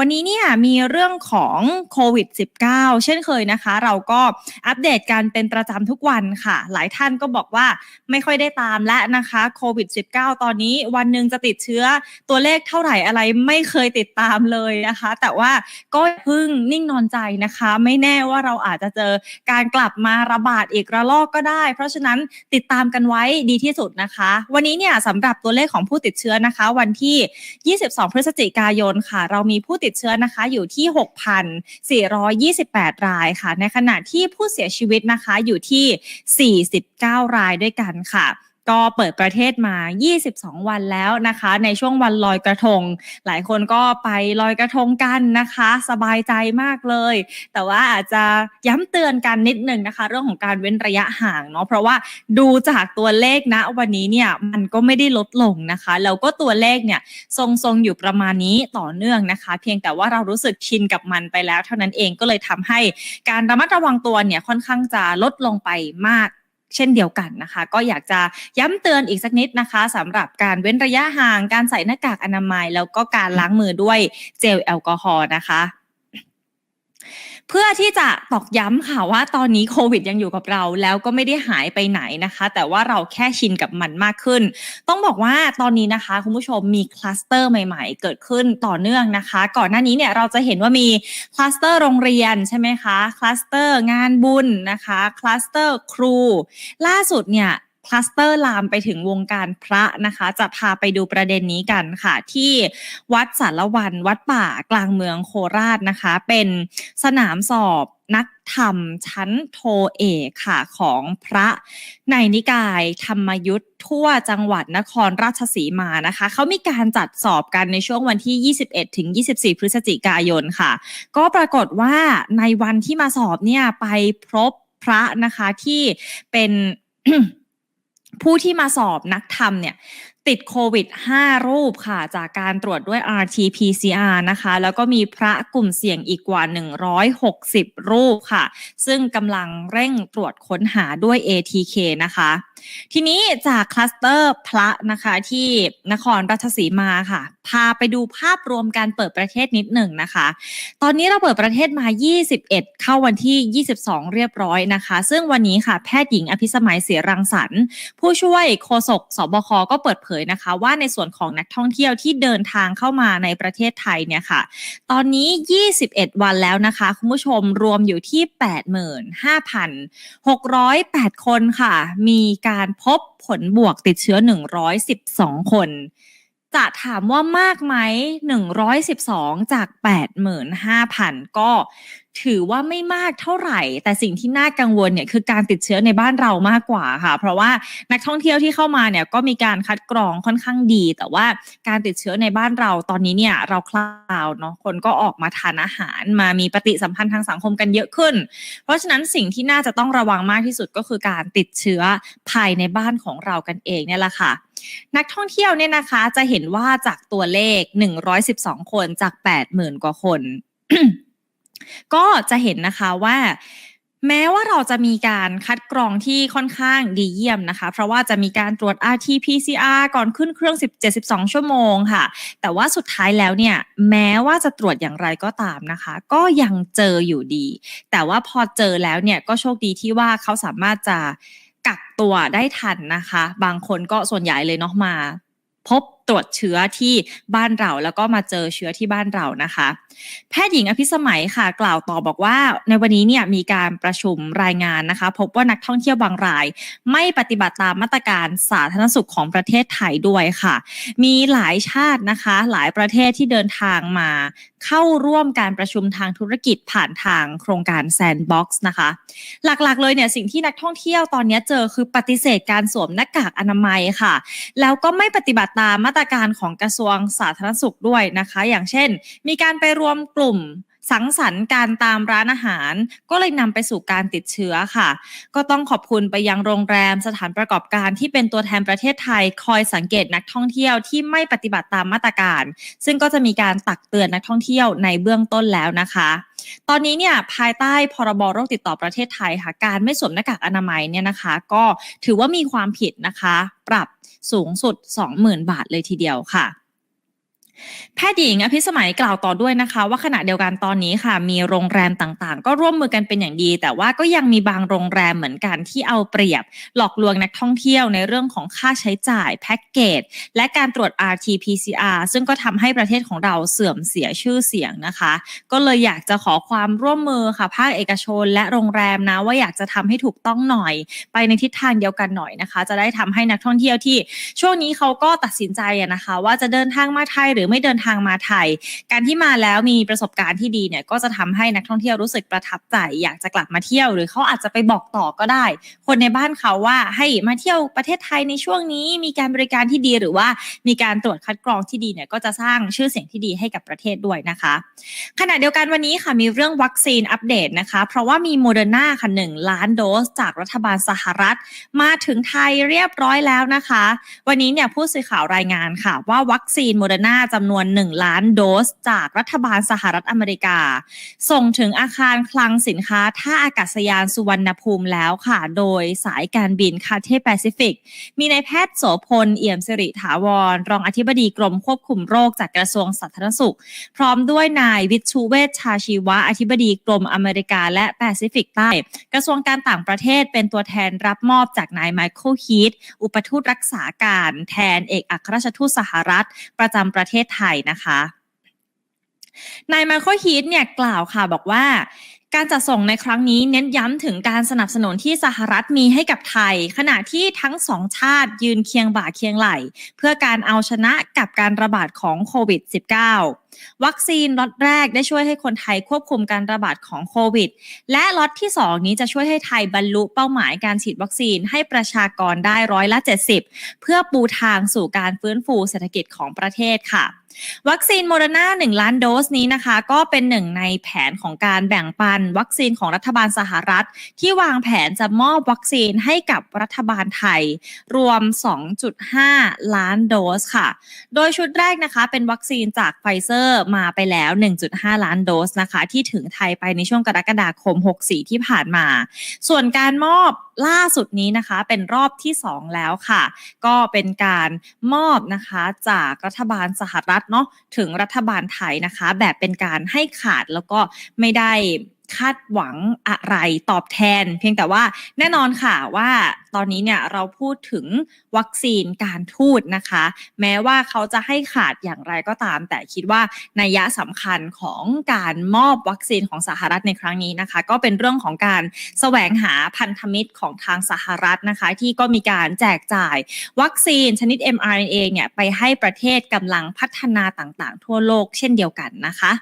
วันนี้เนี่ยมีเรื่องของโควิด -19 เช่นเคยนะคะ เราก็อัปเดตกันเป็นประจำทุกวันค่ะ หลายท่านก็บอกว่าไม่ค่อยได้ตามและนะคะโควิด -19 ตอนนี้วันหนึ่งจะติดเชื้อตัวเลขเท่าไหร่อะไรไม่เคยติดตามเลยนะคะ แต่ว่าก็พึ่งนิ่งนอนใจนะคะ ไม่แน่ว่าเราอาจจะเจอการกลับมาระบาดอีกระลอกก็ได้ เพราะฉะนั้นติดตามกันไว้ดีที่สุดนะคะ วันนี้เนี่ยสำหรับตัวเลขของผู้ติดเชื้อนะคะ วันที่ 22 พฤศจิกายนค่ะ เรามีผู้ติดติดเชื้อนะคะอยู่ที่ 6,428 รายค่ะ ในขณะที่ผู้เสียชีวิตนะคะอยู่ที่ 49 รายด้วยกันค่ะ ก็เปิดประเทศมา 22 วันแล้วนะคะ ในช่วงวันลอยกระทง หลายคนก็ไปลอยกระทงกันนะคะ สบายใจมากเลย แต่ว่าอาจจะย้ำเตือนกันนิดนึงนะคะ เรื่องของการเว้นระยะห่างเนาะเพราะว่าดูจากตัวเลขนะวันนี้เนี่ยมันก็ไม่ได้ลดลงนะคะแล้วก็ตัวเลขเนี่ยทรงๆอยู่ประมาณนี้ต่อเนื่องนะคะ เพียงแต่ว่าเรารู้สึกชินกับมันไปแล้ว เท่านั้นเองก็เลยทำให้การระมัดระวังตัวเนี่ยค่อนข้างจะลดลงไปมาก เช่นเดียวกันนะคะ ก็อยากจะย้ำเตือนอีกสักนิดนะคะสำหรับการเว้นระยะห่างการใส่หน้ากากอนามัย แล้วก็การล้างมือด้วยเจลแอลกอฮอล์นะคะ เพื่อที่จะตอกย้ำค่ะว่าตอนนี้โควิดยังอยู่กับเรา แล้วก็ไม่ได้หายไปไหนนะคะ แต่ว่าเราแค่ชินกับมันมากขึ้น ต้องบอกว่าตอนนี้นะคะ คุณผู้ชมมีคลัสเตอร์ใหม่ ๆ เกิดขึ้นต่อเนื่องนะคะ ก่อนหน้านี้เนี่ยเราจะเห็นว่ามีคลัสเตอร์โรงเรียนใช่ไหมคะคลัสเตอร์งานบุญนะคะคลัสเตอร์ครู ล่าสุดเนี่ย คลัสเตอร์ลามไปถึงวงการพระนะคะ จะพาไปดูประเด็นนี้กันค่ะ ที่วัดสารวันวัดป่ากลางเมืองโคราชนะคะ เป็นสนามสอบนักธรรมชั้นโทเอกค่ะของพระในนิกาย ธรรมยุทธ์ทั่วจังหวัดนครราชสีมานะคะ เขามีการจัดสอบกันในช่วงวันที่ 21 ถึง 24 พฤศจิกายนค่ะ ก็ปรากฏว่าในวันที่มาสอบเนี่ยไปพบพระนะคะที่เป็น ผู้ที่มาสอบนักธรรมเนี่ย ติดโควิด 5 รูปค่ะ จากการตรวจด้วย RT-PCR นะคะ แล้วก็มีพระกลุ่มเสี่ยงอีกกว่า 160 รูปค่ะ ซึ่งกำลังเร่งตรวจค้นหาด้วย ATK นะคะ ทีนี้จากคลัสเตอร์พระนะคะที่นครราชสีมาค่ะ พาไปดูภาพรวมการเปิดประเทศนิดหนึ่งนะคะ ตอนนี้เราเปิดประเทศมา 21 เข้าวันที่ 22 เรียบร้อยนะคะ ซึ่งวันนี้ค่ะแพทย์หญิงอภิสมัยเสียรังสรรค์ผู้ช่วยโฆษกสบคก็เปิดเผยนะคะว่าในส่วนของนักท่องเที่ยวที่เดินทางเข้ามาในประเทศไทยเนี่ยค่ะ ตอนนี้ 21 วันแล้วนะคะ คุณผู้ชมรวมอยู่ที่ 85,608 คนค่ะ มีการพบผลบวกติดเชื้อ 112 คนจะถามว่ามากไหม 112 จาก 85,000 ก็ ถือว่าไม่มากเท่าไหร่ แต่สิ่งที่น่ากังวลเนี่ยคือการติดเชื้อในบ้านเรามากกว่าค่ะ เพราะว่านักท่องเที่ยวที่เข้ามาเนี่ยก็มีการคัดกรองค่อนข้างดี แต่ว่าการติดเชื้อในบ้านเราตอนนี้เนี่ยเราคลาวเนาะคนก็ออกมาทานอาหารมามีปฏิสัมพันธ์ทางสังคมกันเยอะขึ้น เพราะฉะนั้นสิ่งที่น่าจะต้องระวังมากที่สุดก็คือการติดเชื้อภายในบ้านของเรากันเองเนี่ยแหละค่ะนักท่องเที่ยวเนี่ยนะคะจะเห็นว่าจากตัวเลข 112 คนจาก 80,000 กว่าคน ก็จะเห็นนะคะว่าแม้ว่าเราจะมีการคัดกรองที่ค่อนข้างดีเยี่ยมนะคะ เพราะว่าจะมีการตรวจ RT-PCR ก่อนขึ้นเครื่อง10-12 ชั่วโมงค่ะ แต่ว่าสุดท้ายแล้วเนี่ยแม้ว่าจะตรวจอย่างไรก็ตามนะคะ ก็ยังเจออยู่ดี แต่ว่าพอเจอแล้วเนี่ยก็โชคดีที่ว่าเขาสามารถจะกักตัวได้ทันนะคะ บางคนก็ส่วนใหญ่เลยเนาะมา พบ ตรวจเชื้อที่บ้านเราแล้วก็มาเจอเชื้อที่บ้านเรานะคะ แพทย์หญิงอภิสมัยค่ะกล่าวต่อบอกว่า ในวันนี้เนี่ยมีการประชุมรายงานนะคะ พบว่านักท่องเที่ยวบางราย ไม่ปฏิบัติตามมาตรการสาธารณสุขของประเทศไทยด้วยค่ะ มีหลายชาตินะคะ หลายประเทศที่เดินทางมาเข้าร่วมการประชุมทางธุรกิจผ่านทางโครงการ Sandbox นะคะ หลักๆเลยเนี่ยสิ่งที่นักท่องเที่ยวตอนนี้เจอคือปฏิเสธการสวมหน้ากากอนามัยค่ะ แล้วก็ไม่ปฏิบัติตามมาตรการของกระทรวงสาธารณสุขด้วยนะคะ อย่างเช่น มีการไปรวมกลุ่ม สังสรรค์การตามร้านอาหาร ก็เลยนำไปสู่การติดเชื้อค่ะ ก็ต้องขอบคุณไปยังโรงแรมสถานประกอบการที่เป็นตัวแทนประเทศไทย คอยสังเกตนักท่องเที่ยวที่ไม่ปฏิบัติตามมาตรการ ซึ่งก็จะมีการตักเตือนนักท่องเที่ยวในเบื้องต้นแล้วนะคะตอนนี้เนี่ยภายใต้พรบโรคติดต่อประเทศไทยค่ะ การไม่สวมหน้ากากอนามัยเนี่ยนะคะ ก็ถือว่ามีความผิดนะคะ ปรับสูงสุด 20,000 บาทเลยทีเดียวค่ะ แพทย์หญิงอภิสมัยกล่าวต่อด้วยนะคะ ว่าขณะเดียวกันตอนนี้ค่ะ มีโรงแรมต่างๆ ก็ร่วมมือกันเป็นอย่างดี แต่ว่าก็ยังมีบางโรงแรมเหมือนกันที่เอาเปรียบ หลอกลวงนักท่องเที่ยวในเรื่องของค่าใช้จ่ายแพ็กเกจและการตรวจ RT-PCR ซึ่งก็ทำให้ประเทศของเราเสื่อมเสียชื่อเสียงนะคะ ก็เลยอยากจะขอความร่วมมือค่ะภาคเอกชน และโรงแรมนะว่าอยากจะทำให้ถูกต้องหน่อย ไปในทิศทางเดียวกันหน่อยนะคะ จะได้ทำให้นักท่องเที่ยวที่ ช่วงนี้เขาก็ตัดสินใจนะคะ ว่าจะเดินทางมาไทยหรือไม่เดินทางมาไทย การที่มาแล้วมีประสบการณ์ที่ดีเนี่ยก็จะทำให้นักท่องเที่ยวรู้สึกประทับใจอยากจะกลับมาเที่ยว หรือเขาอาจจะไปบอกต่อก็ได้ คนในบ้านเขาว่าให้มาเที่ยวประเทศไทยในช่วงนี้ มีการบริการที่ดีหรือว่ามีการตรวจคัดกรองที่ดีเนี่ยก็จะสร้างชื่อเสียงที่ดีให้กับประเทศด้วยนะคะ ขณะเดียวกันวันนี้ค่ะมีเรื่องวัคซีนอัปเดตนะคะ เพราะว่ามีโมเดอร์นาค่ะหนึ่งล้านโดส จากรัฐบาลสหรัฐ มาถึงไทยเรียบร้อยแล้วนะคะ วันนี้เนี่ยผู้สื่อข่าวรายงานค่ะ ว่าวัคซีนโมเดอร์นาจะำนวน 1 ล้านโดส จากรัฐบาลสหรัฐอเมริกา ส่งถึงอาคารคลังสินค้าท่าอากาศยานสุวรรณภูมิแล้วค่ะ โดยสายการบินคาเทแปซิฟิก มีนายแพทย์โสพล เอี่ยมสิริถาวร รองอธิบดีกรมควบคุมโรคจากกระทรวงสาธารณสุข พร้อมด้วยนายวิชูเวชชาชีวะอธิบดีกรมอเมริกาและแปซิฟิกใต้ กระทรวงการต่างประเทศเป็นตัวแทนรับมอบจากนายไมเคิลฮีทอุปทูตรักษาการแทนเอกอัครราชทูตสหรัฐ ประจำประเทศไทยนะคะนายไมเคิลฮีทเนี่ยกล่าวค่ะบอกว่าการจัดส่งในครั้งนี้เน้นย้ำถึงการสนับสนุนที่สหรัฐมีให้กับไทย ขณะที่ทั้งสองชาติยืนเคียงบ่าเคียงไหล เพื่อการเอาชนะกับการระบาดของโควิด -19 วัคซีนล็อตแรกได้ช่วยให้คนไทยควบคุมการระบาดของโควิด และล็อตที่ 2 นี้จะช่วยให้ไทยบรรลุเป้าหมายการฉีดวัคซีนให้ประชากรได้ร้อยละ 70 เพื่อปูทางสู่การฟื้นฟูเศรษฐกิจของประเทศค่ะวัคซีนโมเดอร์นา1ล้านโดสนี้นะคะ ก็เป็นหนึ่งในแผนของการแบ่งปัน วัคซีนของรัฐบาลสหรัฐ ที่วางแผนจะมอบวัคซีนให้กับรัฐบาลไทย รวม 2.5 ล้านโดสค่ะ โดยชุดแรกนะคะ เป็นวัคซีนจากไฟเซอร์มาไปแล้ว 1.5 ล้านโดสนะคะ ที่ถึงไทยไปในช่วงกรกฎาคม 64 ที่ผ่านมา ส่วนการมอบล่าสุดนี้นะคะ เป็นรอบที่ 2 แล้วค่ะ ก็เป็นการมอบนะคะจากรัฐบาลสหรัฐเนาะถึงรัฐบาลไทยนะคะ แบบเป็นการให้ขาดแล้วก็ไม่ได้ คาดหวังอะไรตอบแทน เพียงแต่ว่าแน่นอนค่ะว่าตอนนี้เนี่ยเราพูดถึงวัคซีนการทูตนะคะ แม้ว่าเขาจะให้ขาดอย่างไรก็ตาม แต่คิดว่านัยยะสำคัญของการมอบวัคซีนของสหรัฐในครั้งนี้นะคะ ก็เป็นเรื่องของการแสวงหาพันธมิตรของทางสหรัฐนะคะ ที่ก็มีการแจกจ่าย วัคซีนชนิด mRNA เนี่ยไปให้ประเทศกำลังพัฒนาต่างๆ ทั่วโลกเช่นเดียวกันนะคะ